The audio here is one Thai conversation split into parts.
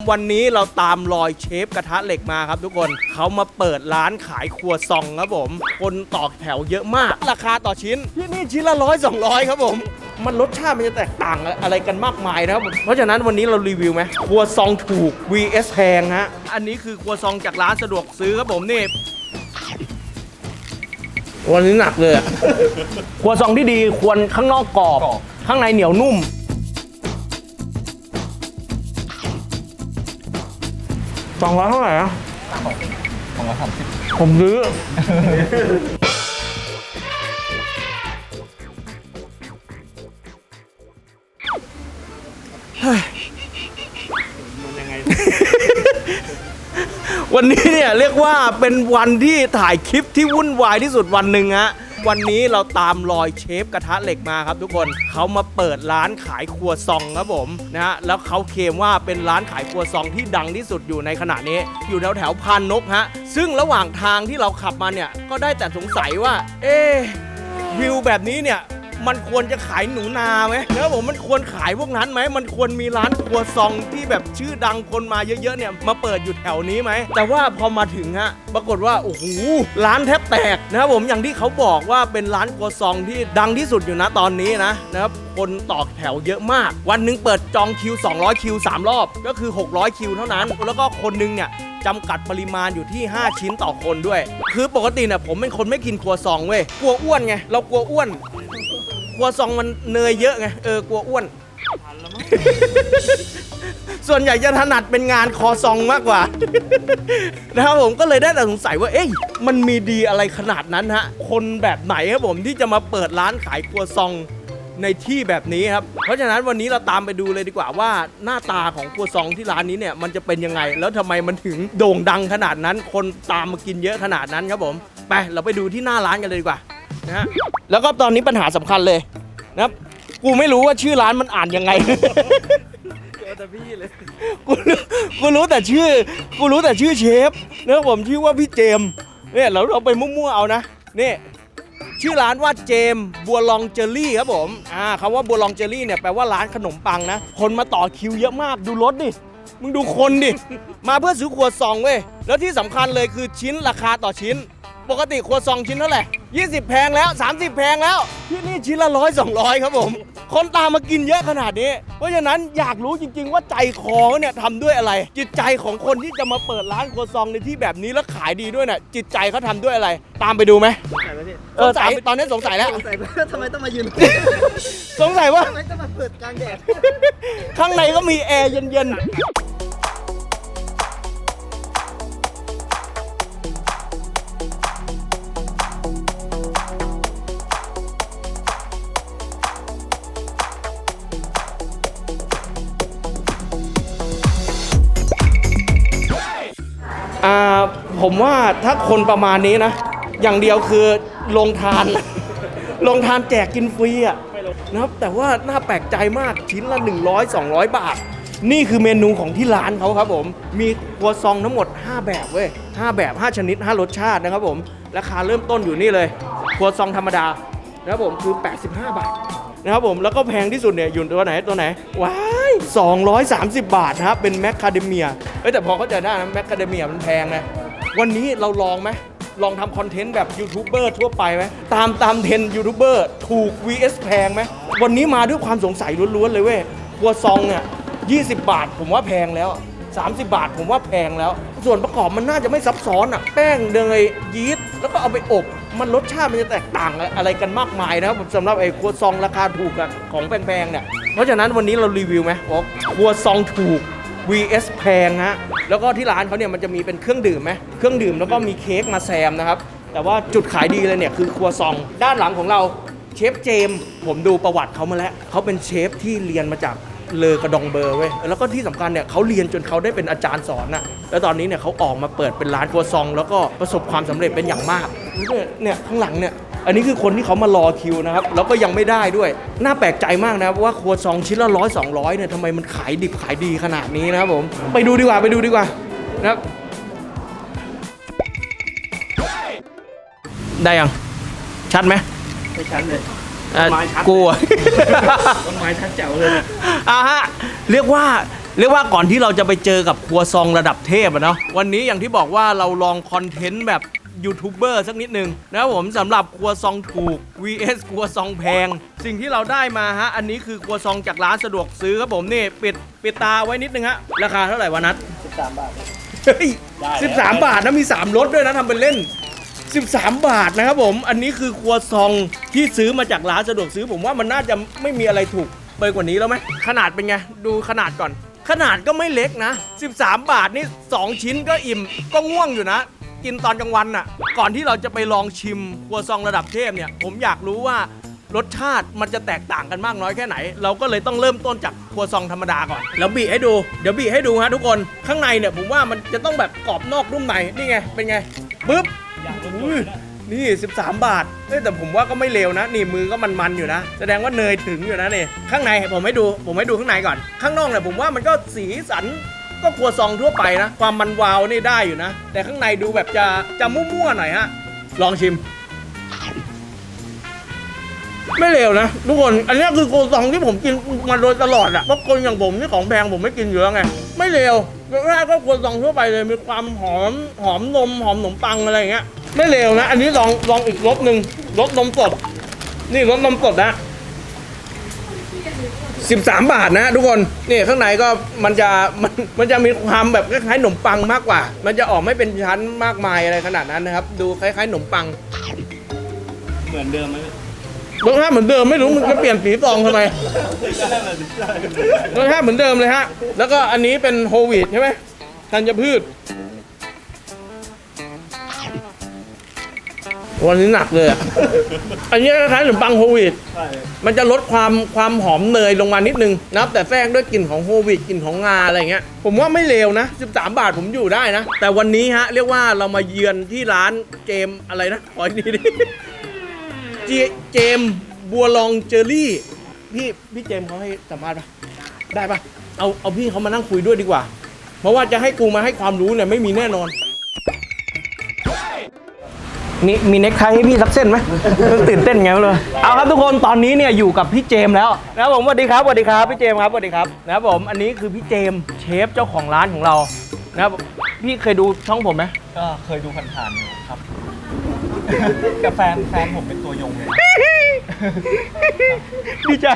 วันนี้เราตามรอยเชฟกระทะเหล็กมาครับทุกคนเขามาเปิดร้านขายครัวซองครับผม คนต่อแถวเยอะมาก ราคาต่อชิ้น ที่นี่ชิ้นละร้อยสองร้อยครับผม มันรสชาติมันจะแตกต่างอะไรกันมากมายนะครับผมเพราะฉะนั้นวันนี้เรารีวิวไหมครัวซองถูก vs แพงฮะ อันนี้คือครัวซองจากร้านสะดวกซื้อครับผมนี่วันนี้หนักเลยอะครัวซองที่ดีควรข้างนอกกรอบ ข้างในเหนียวนุ่ม สองร้อยเท่าไหร่อะสองร้อยสามสิบผมซื้อ วันนี้เนี่ยเรียกว่าเป็นวันที่ถ่ายคลิปที่วุ่นวายที่สุดวันหนึ่งฮะ วันนี้เราตามรอยเชฟกระทะเหล็กมาครับ ทุกคนเขามาเปิดร้านขายครัวซองครับผมนะฮะแล้วเขาเคลมว่าเป็นร้านขายครัวซองที่ดังที่สุดอยู่ในขณะนี้ อยู่แถวแถวพานนกฮะซึ่งระหว่างทางที่เราขับมาเนี่ยก็ได้แต่สงสัยว่า เอ๊วิวแบบนี้เนี่ย มันควรจะขายหนูนาไหมแล้วผมมันควรขายพวกนั้นไหม มันควรมีร้านครัวซองที่แบบชื่อดังคนมาเยอะๆเนี่ยมาเปิดอยู่แถวนี้ไหม แต่ว่าพอมาถึงฮะปรากฏว่าโอ้โหร้านแทบแตกนะครับผมอย่างที่เขาบอกว่าเป็นร้านครัวซองที่ดังที่สุดอยู่นะตอนนี้นะนะครับ คนต่อแถวเยอะมาก วันหนึ่งเปิดจองคิว 200 คิว 3 รอบ ก็คือ 600 คิวเท่านั้น แล้วก็คนหนึงเนี่ยจำกัดปริมาณอยู่ที่ 5 ชิ้นต่อคนด้วย คือปกติเนี่ยผมเป็นคนไม่กินครัวซองเว้ย กลัวอ้วนไง เรากลัวอ้วน ครัวซองมันเนยเยอะไง เออกลัวอ้วน ส่วนใหญ่จะถนัดเป็นงานคอซองมากกว่า นะครับผมก็เลยได้แต่สงสัยว่า เอ๊ะมันมีดีอะไรขนาดนั้นฮะ คนแบบไหนครับผมที่จะมาเปิดร้านขายครัวซอง ในที่แบบนี้ครับ เพราะฉะนั้นวันนี้เราตามไปดูเลยดีกว่าว่าหน้าตาของครัวซองที่ร้านนี้เนี่ยมันจะเป็นยังไง แล้วทำไมมันถึงโด่งดังขนาดนั้น คนตามมากินเยอะขนาดนั้นครับผม ไปเราไปดูที่หน้าร้านกันเลยดีกว่านะฮะแล้วก็ตอนนี้ปัญหาสำคัญเลยนะครับกูไม่รู้ว่าชื่อร้านมันอ่านยังไงแต่พี่เลยกูรู้กูรู้แต่ชื่อ กูรู้แต่ชื่อเชฟนะครับผมชื่อว่าพี่เจมส์เนี่ยเราเราไปมั่วๆเอานะนี่ ชื่อร้านว่าเจมบัวลองเจอรี่ครับผมอ่าคำว่าบัวลองเจอรี่เนี่ยแปลว่าร้านขนมปังนะ คนมาต่อคิวเยอะมากดูรถดิ มึงดูคนดิ มาเพื่อซื้อขวดซองเว้ย แล้วที่สำคัญเลยคือชิ้นราคาต่อชิ้น ปกติครัวซองชิ้นเท่าไหร่20 แพงแล้ว 30 แพงแล้ว ที่นี่ชิ้นละร้อยสองร้อยครับผม คนตามมากินเยอะขนาดนี้ เพราะฉะนั้นอยากรู้จริง ๆ ว่าใจคอเขาเนี่ยทำด้วยอะไร จิตใจของคนที่จะมาเปิดร้านครัวซองในที่แบบนี้แล้วขายดีด้วยน่ะ จิตใจเขาทำด้วยอะไร ตามไปดูไหมใส่ไหมพี่เออตามไปตอนนี้สงสัยแล้ว ใส่ไหมทำไมต้องมายืน สงสัยว่าทำไมต้องมาเปิดกลางแดดข้างในก็มีแอร์เย็นๆ ผมว่าถ้าคนประมาณนี้นะ อย่างเดียวคือลงทาน ลงทานแจกกินฟรีอะนะครับ แต่ว่าน่าแปลกใจมากชิ้นละ 100 200 บาท นี่คือเมนูของที่ร้านเขาครับผม มีครัวซองทั้งหมด 5 แบบเว้ย5แบบ 5 ชนิด 5 รสชาตินะครับผม ราคาเริ่มต้นอยู่นี่เลยครัวซองธรรมดานะครับผมคือ 85 บาทนะครับผมแล้วก็แพงที่สุดเนี่ยอยู่ตัวไหนตัวไหนว้าย230 บาทนะครับเป็นแมคคาเดเมียเอ้แต่พอเข้าใจได้นะแมคคาเดเมียมันแพงไง วันนี้เราลองไหมลองทำคอนเทนต์แบบยูทูบเบอร์ทั่วไปไหมตามตามเทรนยูทูบเบอร์ถูก vs แพงไหมวันนี้มาด้วยความสงสัยล้วนๆเลยเว้ยครัวซองเนี่ย20 บาท ผมว่าแพงแล้ว 30 บาท ผมว่าแพงแล้ว ส่วนประกอบมันน่าจะไม่ซับซ้อนอะ แป้งเนยยีสต์แล้วก็เอาไปอบ มันรสชาติมันจะแตกต่างอะไรกันมากมายนะครับสำหรับไอ้ครัวซองราคาถูกอะของแพงๆเนี่ยเพราะฉะนั้นวันนี้เรารีวิวไหมบอกครัวซองถูก vs แพงฮะแล้วก็ที่ร้านเขาเนี่ยมันจะมีเป็นเครื่องดื่มไหมเครื่องดื่มแล้วก็มีเค้กมาแซมนะครับ แต่ว่าจุดขายดีเลยเนี่ยคือครัวซอง ด้านหลังของเราเชฟเจมส์ผมดูประวัติเขามาแล้วเขาเป็นเชฟที่เรียนมาจากเลอกระดองเบอร์เว้ยแล้วก็ที่สำคัญเนี่ยเขาเรียนจนเขาได้เป็นอาจารย์สอนน่ะแล้วตอนนี้เนี่ยเขาออกมาเปิดเป็นร้านครัวซอง แล้วก็ประสบความสำเร็จเป็นอย่างมากเนี่ยเนี่ยข้างหลังเนี่ย อันนี้คือคนที่เขามารอคิวนะครับ แล้วก็ยังไม่ได้ด้วย น่าแปลกใจมากนะว่าครัวซองชิ้นละร้อยสองร้อยเนี่ยทำไมมันขายดิบขายดีขนาดนี้นะครับผม ไปดูดีกว่าไปดูดีกว่านะครับได้ยัง ชัดไหมไม่ชั้นเลยอะไม้ชัดกูอะต้นไม้ชัดแจ๋วเลยอ่าฮะเรียกว่าเรียกว่าก่อนที่เราจะไปเจอกับครัวซองระดับเทพอะเนาะวันนี้อย่างที่บอกว่าเราลองคอนเทนต์แบบ ยูทูบเบอร์สักนิดนึงนะครับผมสำหรับครัวซองถูก vs ครัวซองแพง สิ่งที่เราได้มาฮะ อันนี้คือครัวซองจากร้านสะดวกซื้อครับผมนี่ปิดปิดตาไว้นิดนึงฮะ ราคาเท่าไหร่วะนัท13 บาท เฮ้ยสิบสามบาทนะมี3รสด้วยนะทำเป็นเล่น 13 บาทนะครับผมอันนี้คือครัวซองที่ซื้อมาจากร้านสะดวกซื้อผมว่ามันน่าจะไม่มีอะไรถูกไปกว่านี้แล้วไหมขนาดเป็นไง ดูขนาดก่อน ขนาดก็ไม่เล็กนะ 13 บาทนี่ 2 ชิ้นก็อิ่มก็ง่วงอยู่นะ กินตอนกลางวันน่ะ ก่อนที่เราจะไปลองชิมครัวซองระดับเทพเนี่ย ผมอยากรู้ว่ารสชาติมันจะแตกต่างกันมากน้อยแค่ไหน เราก็เลยต้องเริ่มต้นจากครัวซองธรรมดาก่อน แล้วบีให้ดู เดี๋ยวบีให้ดูฮะทุกคน ข้างในเนี่ยผมว่ามันจะต้องแบบกรอบนอกนุ่มใน นี่ไง เป็นไงปึ๊บอุ้ยนี่ 13 บาทเอ้ยแต่ผมว่าก็ไม่เลวนะ นี่มือก็มันๆอยู่นะ แสดงว่าเนยถึงอยู่นะเนี่ยข้างในผมให้ดู ผมให้ดูข้างในก่อน ข้างนอกเนี่ยผมว่ามันก็สีสัน ก็ครัวซองทั่วไปนะ ความมันวาวนี่ได้อยู่นะ แต่ข้างในดูแบบจะจะมั่วๆหน่อยฮะ ลองชิม ไม่เลวนะทุกคน อันนี้คือโคซองที่ผมกินมาโดยตลอดอะเพราะคนอย่างผมนี่ของแพงผมไม่กินอยู่แล้วไง ไม่เลวแรกก็โคซองทั่วไปเลยมีความหอมหอมนมหอมขนมปังอะไรอย่างเงี้ย ไม่เลวนะ อันนี้ลองลองอีกรสหนึ่งรสนมสด นี่รสนมสดนะ 13 บาทนะทุกคนนี่ข้างในก็มันจะมันมันจะมีความแบบคล้ายๆขนมปังมากกว่า มันจะออกไม่เป็นชั้นมากมายอะไรขนาดนั้นนะครับ ดูคล้ายๆขนมปังเหมือนเดิมไหมรสชาติเหมือนเดิมไม่รู้มึงจะเปลี่ยนสีซองทำไมรสชาติเหมือนเดิมเลยฮะ แล้วก็อันนี้เป็นโฮลวีตใช่ไหมธัญพืช วันนี้หนักเลยอะอันนี้คล้ายๆขนมปังโฮลวีตใช่มันจะลดความความหอมเนยลงมานิดนึงนะครับแต่แฝงด้วยกลิ่นของโฮลวีตกลิ่นของงาอะไรเงี้ย ผมว่าไม่เลวนะ 13 บาทผมอยู่ได้นะ แต่วันนี้ฮะ เรียกว่าเรามาเยือนที่ร้านเจมส์อะไรนะขออีกทีดิเจเจมส์บัวลองเจอรี่ พี่พี่เจมส์เขาให้สัมภาษณ์ปะได้ปะเอาเอาพี่เขามานั่งคุยด้วยดีกว่า เพราะว่าจะให้กูมาให้ความรู้เนี่ยไม่มีแน่นอน มีมีเน็กไทให้พี่สักเส้นไหม ตื่นเต้นไงไม่รู้เอาครับทุกคนตอนนี้เนี่ยอยู่กับพี่เจมส์แล้วนะครับผมสวัสดีครับสวัสดีครับพี่เจมส์ครับสวัสดีครับนะครับผมอันนี้คือพี่เจมส์เชฟเจ้าของร้านของเรานะครับพี่เคยดูช่องผมไหมก็เคยดูผ่านๆอยู่ครับ กับแฟนแฟนผมเป็นตัวยงเลย ดีใจ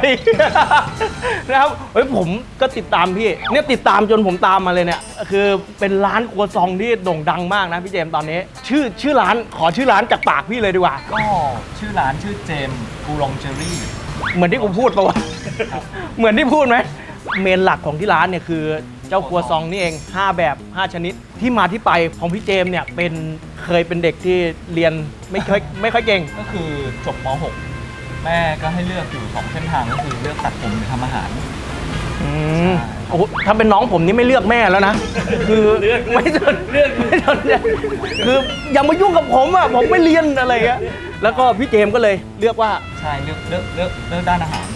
นะครับเฮ้ยผมก็ติดตามพี่ เนี่ยติดตามจนผมตามมาเลยเนี่ย คือเป็นร้านครัวซองที่โด่งดังมากนะพี่เจมส์ตอนนี้ ชื่อชื่อร้านขอชื่อร้านจากปากพี่เลยดีกว่า ก็ชื่อร้านชื่อเจมส์กูลองเจอรี่ เหมือนที่กูพูดปะวะเหมือนที่พูดไหมเมนหลักของที่ร้านเนี่ยคือเจ้าครัวซองนี่เอง 5 แบบ 5 ชนิดที่มาที่ไปของพี่เจมส์เนี่ยเป็นเคยเป็นเด็กที่เรียนไม่ค่อยไม่ค่อยเก่ง ก็คือจบม .6 แม่ก็ให้เลือกอยู่สองเส้นทางก็คือเลือกตัดผมหรือทำอาหาร อืมโอ้โหถ้าเป็นน้องผมนี่ไม่เลือกแม่แล้วนะ คือไม่สนเลือกไม่สนใจคืออย่ามายุ่งกับผมอะผมไม่เรียนอะไรเงี้ยแล้วก็พี่เจมส์ก็เลยเลือกว่าใช่เลือกเลือกเลือกเลือกด้านอาหาร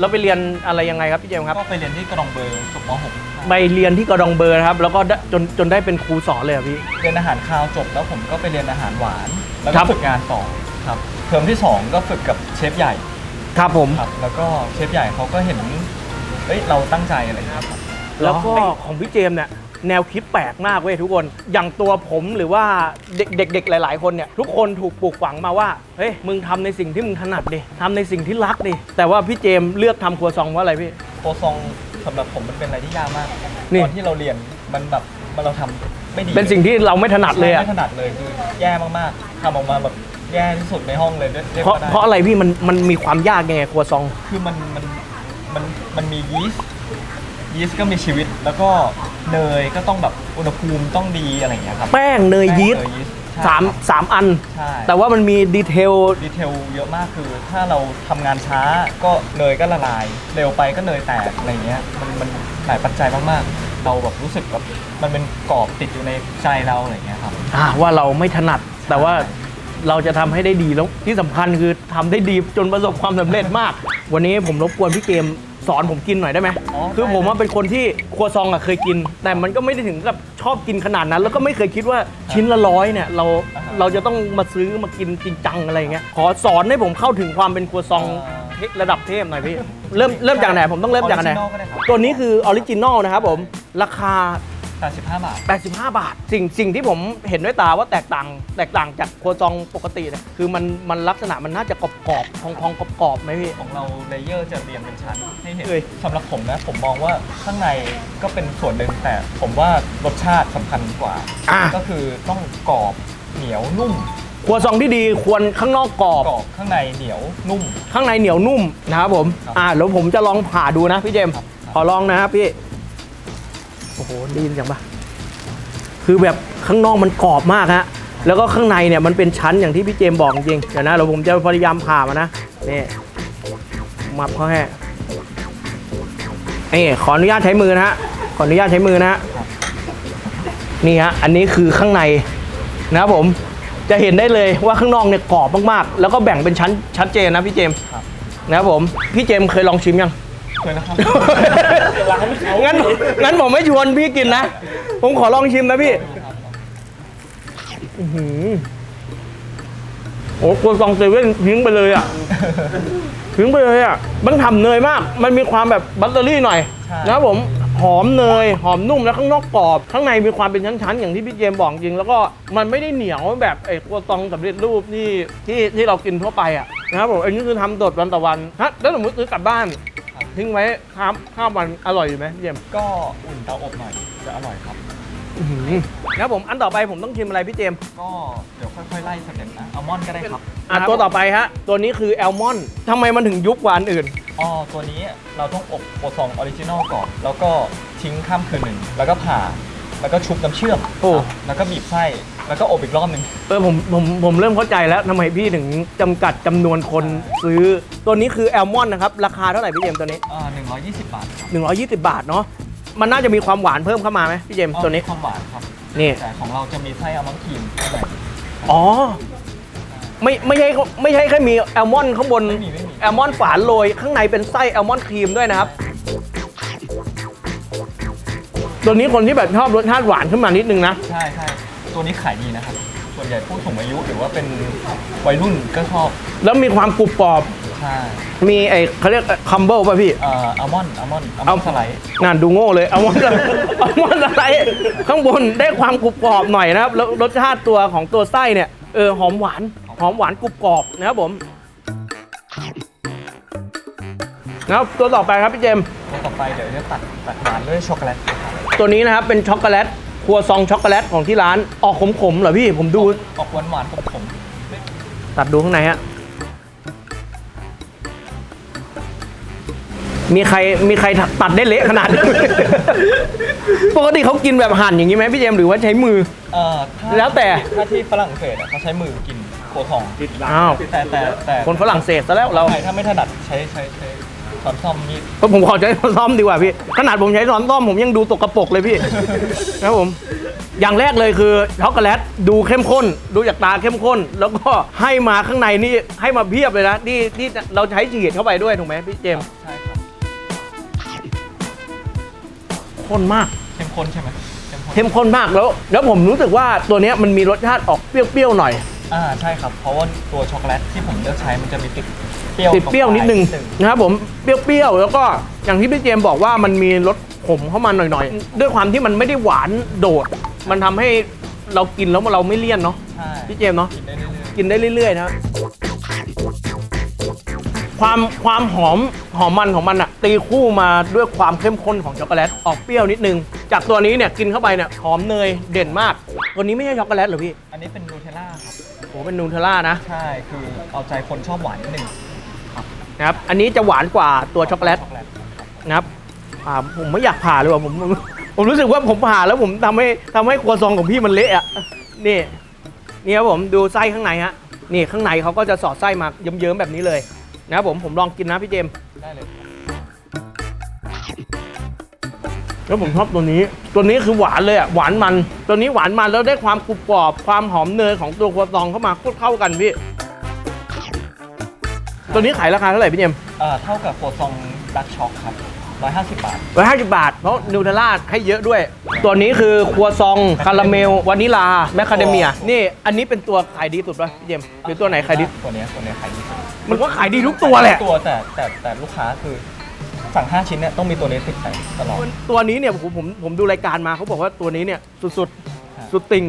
เราไปเรียนอะไรยังไงครับพี่เจมส์ครับ ก็ไปเรียนที่กระดองเบอร์จบม .6 ไปเรียนที่กระดองเบอร์นะครับ แล้วก็ได้จนจนได้เป็นครูสอนเลยอะพี่ เรียนอาหารคาวจบแล้วผมก็ไปเรียนอาหารหวาน แล้วครัก็บ ฝึกงานต่อครับ เทอมที่ 2 ก็ฝึกกับเชฟใหญ่ครับผม ครับ แล้วก็เชฟใหญ่เขาก็เห็นเฮ้ยเราตั้งใจอะไรอย่างเงี้ยครับ แล้วก็ของพี่เจมส์เนี่ยแนวคิดแปลกมากเว้ยทุกคน อย่างตัวผมหรือว่าเด็กๆหลาย ๆ คนเนี่ยทุกคนถูกปลูกฝังมาว่า เฮ้ยมึงทำในสิ่งที่มึงถนัดดิทำในสิ่งที่รักดิ แต่ว่าพี่เจมส์เลือกทำครัวซองเพราะอะไรพี่ โคซองสำหรับผมมันเป็นอะไรที่ยากมาก นี่ ตอนที่เราเรียนมันแบบมันเราทำไม่ดีเป็นสิ่งที่เราไม่ถนัดเลยอะ ไม่ถนัดเลยคือแย่มากๆทำออกมาแบบ แย่ที่สุดในห้องเลยเรียกเพราะว่าได้เพราะอะไรพี่มันมันมีความยากยังไงครัวซอง คือมันมันมันมันมียีสต์ยีสต์ก็มีชีวิต แล้วก็เนยก็ต้องแบบอุณหภูมิต้องดีอะไรอย่างเงี้ยครับแป้งเนยยีสต์แป้งเนยีสต์ใช่สามสามอัน ใช่แต่ว่ามันมีดีเทล ดีเทลเยอะมากคือ ถ้าเราทำงานช้าก็เนยก็ละลาย เร็วไปก็เนยแตกอะไรเงี้ยมันมันหลายปัจจัยมากๆ เราแบบรู้สึกแบบมันเป็นกรอบติดอยู่ในใจเราอะไรเงี้ยครับ อ่าว่าเราไม่ถนัดแต่ว่า เราจะทำให้ได้ดีแล้วที่สำคัญคือทำได้ดีจนประสบความสำเร็จมาก วันนี้ผมรบกวนพี่เกมสอนผมกินหน่อยได้ไหมอ๋อคือได้ผมว่าเป็นคนที่ครัวซองอะเคยกิน แต่มันก็ไม่ได้ถึงกับชอบกินขนาดนั้น แล้วก็ไม่เคยคิดว่าชิ้นละร้อยเนี่ยเราอ่าฮะเราจะต้องมาซื้อมากินจริงจังอะไรอย่างเงี้ย ขอสอนให้ผมเข้าถึงความเป็นครัวซองอ่าเระดับเทพหน่อยพี่ เริ่มเริ่มจากไหนผมต้องเริ่มจากไหน Original ก็ได้ครับตัวนี้คือออริจินอลนะครับผม ราคา 85 บาท 85 บาท สิ่งสิ่งที่ผมเห็นด้วยตาว่าแตกต่าง แตกต่างจากครัวซองปกติเนี่ยคือมันมันลักษณะมันน่าจะกรอบกรอบๆพองพองกรอบกรอบๆไหมพี่ ของเราเลเยอร์จะเรียงเป็นชั้นให้เห็นเอ้ย สำหรับผมนะ ผมมองว่าข้างในก็เป็นส่วนหนึ่งแต่ผมว่ารสชาติสำคัญกว่า อะก็คือต้องกรอบเหนียวนุ่มครัวซองที่ดีควรข้างนอกกรอบ กรอบข้างในเหนียวนุ่ม ข้างในเหนียวนุ่มนะครับผม ครับ อ่าแล้วผมจะลองผ่าดูนะพี่เจมส์ครับขอลองนะครับพี่โอ้โหได้ยินเสียงปะคือแบบข้างนอกมันกรอบมากฮะแล้วก็ข้างในเนี่ยมันเป็นชั้นอย่างที่พี่เจมบอกจริงเดี๋ยวนะเราผมจะพยายามผ่ามานะนี่มับเขาให้นี่ขออนุญาตใช้มือนะฮะขออนุญาตใช้มือนะฮะนี่ฮะอันนี้คือข้างในนะครับผมจะเห็นได้เลยว่าข้างนอกเนี่ยกรอบมากๆ แล้วก็แบ่งเป็นชั้นชัดเจนนะพี่เจมนะครับผมพี่เจมเคยลองชิมยัง เคยนะครับงั้นงั้นผมไม่ชวนพี่กินนะ ผมขอลองชิมนะพี่อื้อหือโอ้ครัวซองเซเว่นทิ้งไปเลยอะ ทิ้งไปเลยอะ มันทำเนยมาก มันมีความแบบบัตเตอรี่หน่อยใช่ นะครับผม หอมเนย หอมนุ่มแล้วข้างนอกกรอบ ข้างในมีความเป็นชั้นๆ อย่างที่พี่เจมส์บอกจริง แล้วก็มันไม่ได้เหนียวแบบไอ้ครัวซองสำเร็จรูปที่ที่ที่เรากินทั่วไปอะนะครับผมอันนี้คือทำสดวันต่อวันฮะแล้วสมมติซื้อกลับบ้านครับ ทิ้งไว้ข้ามข้ามวันอร่อยอยู่ไหมพี่เจมส์ก็อุ่นเตาอบหน่อยจะอร่อยครับ อื้อหือแล้วผมอันต่อไปผมต้องชิมอะไรพี่เจมส์ก็เดี๋ยวค่อยๆไล่สเต็ปนะอัลมอนด์ก็ได้ครับอะตัวต่อไปฮะ ตัวนี้คือแอลมอนด์ทำไมมันถึงยุบกว่าอันอื่น อ๋อตัวนี้เราต้องอบโปรซองออริจินอลก่อน แล้วก็ทิ้งข้ามคืนหนึ่งแล้วก็ผ่า แล้วก็ชุบน้ำเชื่อมโอ้ครับแล้วก็บีบไส้แล้วก็อบอีกรอบหนึ่งเออผมผมผมเริ่มเข้าใจแล้วทำไมพี่ถึงจำกัดจำนวนคนซื้อ ตัวนี้คือแอลมอนด์นะครับ ราคาเท่าไหร่พี่เจมส์ตัวนี้ อ่า120 บาทครับ120 บาทเนาะมันน่าจะมีความหวานเพิ่มเข้ามาไหมพี่เจมส์อ๋อตัวนี้มีความหวานครับ นี่แต่ของเราจะมีไส้อัลมอนด์ครีมข้างในอ๋อไม่ไม่ใช่ไม่ใช่แค่มีแอลมอนด์ข้างบนไม่มีไม่มีแอลมอนด์ฝานโรยข้างในเป็นไส้แอลมอนด์ครีมด้วยนะครับ ตัวนี้คนที่แบบชอบรสชาติหวานขึ้นมานิดนึงนะ ใช่ใช่ตัวนี้ขายดีนะครับ ส่วนใหญ่ผู้สูงอายุหรือว่าเป็นวัยรุ่นก็ชอบ แล้วมีความกรุบกรอบ ใช่มีไอ้เขาเรียกคัมเบิลป่ะพี่ เอ่ออัลมอนด์อัลมอนด์อัลมเอาอนด์สไลด์ งานดูโง่เลยเอามันเอามันอะไร ข้างบนได้ความกรุบกรอบหน่อยนะครับแล้วรสชาติตัวของตัวไส้เนี่ยเออหอมหวานหอมหวานกรุบกรอบนะครับผมนะครับตัวต่อไปครับพี่เจมส์ตัวต่อไปเดี๋ยวจะตัดตัดหวานด้วยช็อกโกแลตครับ ตัวนี้นะครับเป็นช็อกโกแลตครัวซองช็อกโกแลตของที่ร้านออกขมๆเหรอพี่ผมดูออกหวานหวานๆขมตัดดูข้างในฮะมีใครมีใครตัดได้เละขนาดนั้นปกติเขากินแบบหั่นอย่างนี้ไหมพี่เจมส์หรือว่าใช้มือๆเอ่อถ้าแล้วแต่ ถ้าที่ฝรั่งเศสอะเขาใช้มือกินโคทองอ้าว แต่แต่แต่คนฝรั่งเศสซะแล้วเราใครถ้าไม่ถนัดใช้ใช้ใช้ ช้อนซ่อมมีดผมขอใช้ช้อนซ่อมดีกว่าพี่ขนาดผมใช้ช้อนซ่อมผมยังดูตกกระปรกเลยพี่ นะครับผม อย่างแรกเลยคือช็อกโกแลตดูเข้มข้น ดูจากตาเข้มข้น แล้วก็ให้มาข้างในนี่ให้มาเพียบเลยนะที่ที่เราใช้ฉีดเข้าไปด้วยถูกไหมพี่เจมส์ใช่ครับข้นมาก เข้มข้นใช่ไหมเข้มข้นเข้มข้นมากแล้ว แล้วผมรู้สึกว่าตัวเนี้ยมันมีรสชาติออกเปรี้ยวๆหน่อย อ่าใช่ครับเพราะว่าตัวช็อกโกแลตที่ผมเลือกใช้มันจะมีติดเปรี้ยวติดเปรี้ยวนิดนึงตรงปลายนะครับผมเปรี้ยวๆแล้วก็อย่างที่พี่เจมส์บอกว่ามันมีรสขมเข้ามาหน่อยๆ ด้วยความที่มันไม่ได้หวานโดด มันทำให้เรากินแล้วเราไม่เลี่ยนเนาะใช่พี่เจมส์เนาะกินได้เรื่อยกินได้เรื่อยๆนะความความหอมหอมมันของมันอะตีคู่มาด้วยความเข้มข้นของช็อกโกแลตออกเปรี้ยวนิดนึง จากตัวนี้เนี่ยกินเข้าไปเนี่ยหอมเนยเด่นมาก ตัวนี้ไม่ใช่ช็อกโกแลตเหรอพี่ ๆอันนี้เป็นนู เทลล่าครับโอ้เป็นนูเทลล่านะใช่คือเอาใจคนชอบหวานนิดนึงนะครับ อันนี้จะหวานกว่าตัวช็อกโกแลตช็อกโกแลตนะครับอ่าผมไม่อยากผ่าเลยว่ะผมผมผมรู้สึกว่าผมผ่าแล้วผมทำให้ทำให้ครัวซองของพี่มันเละอะนี่นี่ครับผมดูไส้ข้างในฮะนี่ข้างในเขาก็จะสอดไส้มาเยิ้มๆแบบนี้เลยนะครับผมผมลองกินนะพี่เจมส์ได้เลย แล้วผมชอบตัวนี้ ตัวนี้คือหวานเลยอะ หวานมัน ตัวนี้หวานมันแล้วได้ความกรุบกรอบ ความหอมเนยของตัวครัวซองเข้ามาโคตรเข้ากันพี่ ตัวนี้ขายราคาเท่าไหร่พี่เจมส์อ่าเท่ากับโคซองดักช็อกครับ 150 บาท ร้อยห้าสิบบาท เพราะนิวเทลล่าให้เยอะด้วย ตัวนี้คือครัวซอง คาราเมล วานิลา แมคคาเดเมีย นี่ อันนี้เป็นตัวขายดีสุดป่ะพี่เจมส์หรือตัวไหนขายดี ตัวเนี้ยตัวเนี้ยขายดีสุดมันก็ขายดีทุกตัวแหละ ตัวแต่แต่แต่ลูกค้าคือ สั่ง 5 ชิ้นเนี่ยต้องมีตัวนี้ติดไปตลอด ตัวนี้เนี่ยผมผมผมดูรายการมาเขาบอกว่าตัวนี้เนี่ยสุดครับๆสุดติง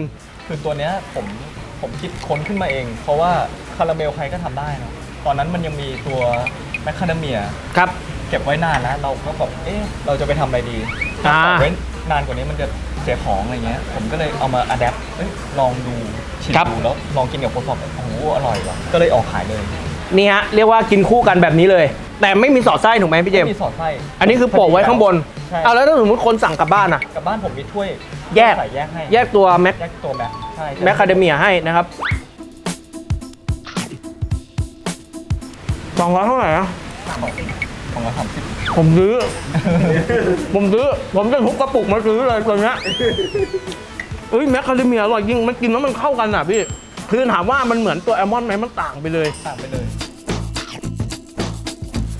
คือตัวเนี้ยผมผมคิดค้นขึ้นมาเอง เพราะว่าคาราเมลใครก็ทำได้เนอะตอนนั้นมันยังมีตัวแมคคาเดเมีย ครับ เก็บไว้นานแล้วเราก็แบบเอ๊ะเราจะไปทำอะไรดีอ่าถ้าเว้นนานกว่านี้มันจะเสียของอะไรเงี้ย ผมก็เลยเอามาอัดแอปลองดูชิมครับ ดูแล้วลองกินกับโคซอฟโอ้โหอร่อยว่ะก็เลยออกขายเลย นี่ฮะเรียกว่ากินคู่กันแบบนี้เลย แต่ไม่มีสอดไส้ถูกไหมพี่เจมส์มีสอดไส้อันนี้คือโปะไว้ข้างบนใช่เอาแล้วถ้าสมมติคนสั่งกลับบ้านอะ กลับบ้านผมมีถ้วยแยก ใส่แยกให้แยกตัวแม็กแยกตัวแม็กใช่แมคคาเดเมียให้นะครับสองร้อยเท่าไหร่อะของละสามสิบผมซื้อ ผมซื้อ ผมจะทุกกระปุกมาซื้อเลยตัวเนี้ยเอ้ยแมคคาเดเมียอร่อยจริง มันกินแล้วมันเข้ากันอะพี่ คือถามว่ามันเหมือนตัวแอลมอนด์ไหมมันต่างไปเลย ต่างไปเลย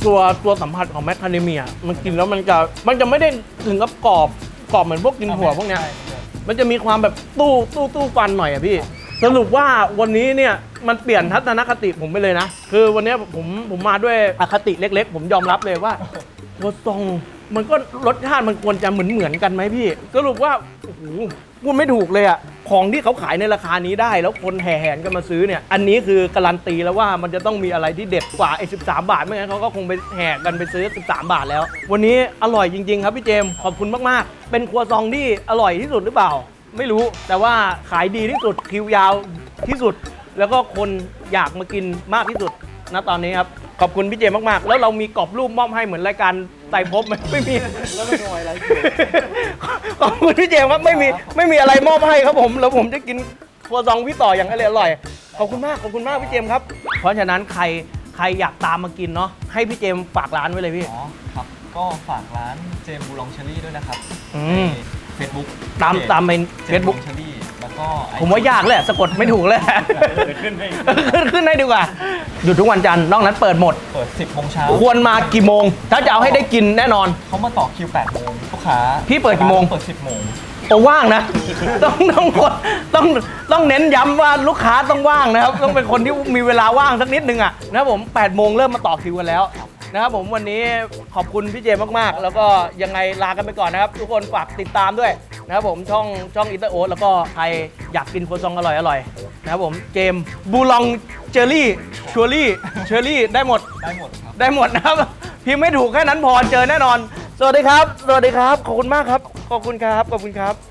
ตัวตัวสัมผัสของแมคคาเดเมียมันกินแล้วมันจะมันจะไม่ได้ถึงกับกรอบกรอบเหมือนพวกกินหัวพวกเนี้ยใช่ใช่มันจะมีความแบบตู้ตู้ตู้ฟันหน่อยอะพี่ สรุปว่าวันนี้เนี่ยมันเปลี่ยนทัศนคติผมไปเลยนะ คือวันนี้ผมผมมาด้วยอคติเล็ก ๆ ผมยอมรับเลยว่าโคซองมันก็รสชาติมันควรจะเหมือนเหมือนๆกันไหมพี่ สรุปว่าโอ้โห พูดไม่ถูกเลยอะของที่เขาขายในราคานี้ได้ แล้วคนแห่แหนกันมาซื้อเนี่ย อันนี้คือการันตีแล้วว่ามันจะต้องมีอะไรที่เด็ดกว่าไอ้13บาทไม่งั้นเขาก็คงไปแห่กันไปซื้อ 13 บาทแล้ว วันนี้อร่อยจริง ๆ ครับพี่เจมขอบคุณมากๆ เป็นครัวซองที่อร่อยที่สุดหรือเปล่า ไม่รู้แต่ว่าขายดีที่สุดคิวยาวที่สุด แล้วก็คนอยากมากินมากที่สุดณตอนนี้ครับขอบคุณพี่เจมากๆ แล้วเรามีกรอบรูปมอบให้เหมือนรายการ ไต่ภพบไหมไม่มีแล้วไม่น้อยอะไรขอบคุณพี่เจมส์ครับไม่มีไม่มีอะไรมอบให้ครับผม แล้วผมจะกินครัวซองพี่ต่ออย่างอร่อยๆขอบคุณมากขอบคุณมากพี่เจมส์ครับ เพราะฉะนั้นใครใครอยากตามมากินเนาะให้พี่เจมส์ฝากร้านไว้เลยพี่ อ๋อครับ ก็ฝากร้านเจมบูลองเชอรี่ด้วยนะครับอืม เฟซบุ๊กตามตามเป็นเฟเฟซซบุ๊บุ๊กกเชอรี่แล้วก็ IG ผมว่ายากเลยอะสะกดไม่ถูกเลยขึ้นให้ ขึ้นขึ้นได้ดีกว่า หยุดทุกวันจันทร์นอกนั้นเปิดหมด เปิด 10โมงเช้าควรมากี่โมง ถ้าจะเอาให้ได้กินแน่นอน เขามาต่อคิว8โมงลูกค้าพี่เปิดกี่โมง เปิด 10โมงโอ้ว่างนะ ต้องต้องคนต้องต้องเน้นย้ำว่าลูกค้าต้องว่างนะครับ ต้องเป็นคนที่มีเวลาว่างสักนิดนึงอะนะครับผม8โมงเริ่มมาต่อคิวกันแล้ว นะครับผมวันนี้ขอบคุณพี่เจมากๆ แล้วก็ยังไงลากันไปก่อนนะครับ ทุกคนฝากติดตามด้วยนะครับผมช่องช่องอินเตอร์โอ๊ตแล้วก็ใครอยากกินโคซองอร่อยอร่อยๆนะครับผมเจมบูลองเจอรี่ชัวรี่เชอรี่ได้หมดได้หมดครับ ได้หมดนะครับ พิมพ์ไม่ถูกแค่นั้นพอเจอแน่นอน สวัสดีครับ สวัสดีครับ ขอบคุณมากครับ ขอบคุณครับ ขอบคุณครับ